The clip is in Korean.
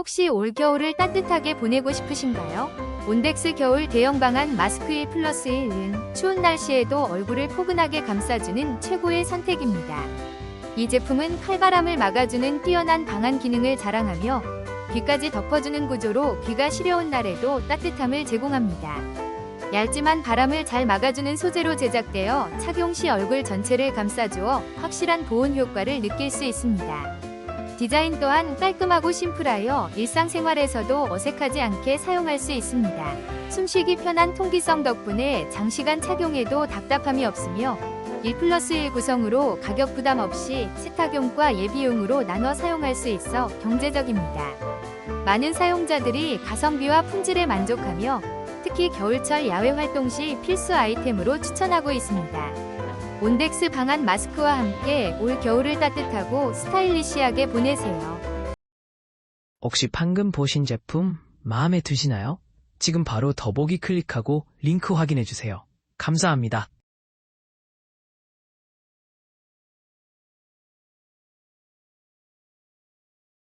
혹시 올겨울을 따뜻하게 보내고 싶으신가요? 온덱스 겨울 대형 방한 마스크 1 플러스 1은 추운 날씨에도 얼굴을 포근하게 감싸주는 최고의 선택입니다. 이 제품은 칼바람을 막아주는 뛰어난 방한 기능을 자랑하며 귀까지 덮어주는 구조로 귀가 시려운 날에도 따뜻함을 제공합니다. 얇지만 바람을 잘 막아주는 소재로 제작되어 착용 시 얼굴 전체를 감싸주어 확실한 보온 효과를 느낄 수 있습니다. 디자인 또한 깔끔하고 심플하여 일상생활에서도 어색하지 않게 사용할 수 있습니다. 숨쉬기 편한 통기성 덕분에 장시간 착용해도 답답함이 없으며 1 플러스 1 구성으로 가격 부담 없이 세탁용과 예비용으로 나눠 사용할 수 있어 경제적입니다. 많은 사용자들이 가성비와 품질에 만족하며 특히 겨울철 야외 활동 시 필수 아이템으로 추천하고 있습니다. 온덱스 방한 마스크와 함께 올 겨울을 따뜻하고 스타일리시하게 보내세요. 혹시 방금 보신 제품 마음에 드시나요? 지금 바로 더보기 클릭하고 링크 확인해주세요. 감사합니다.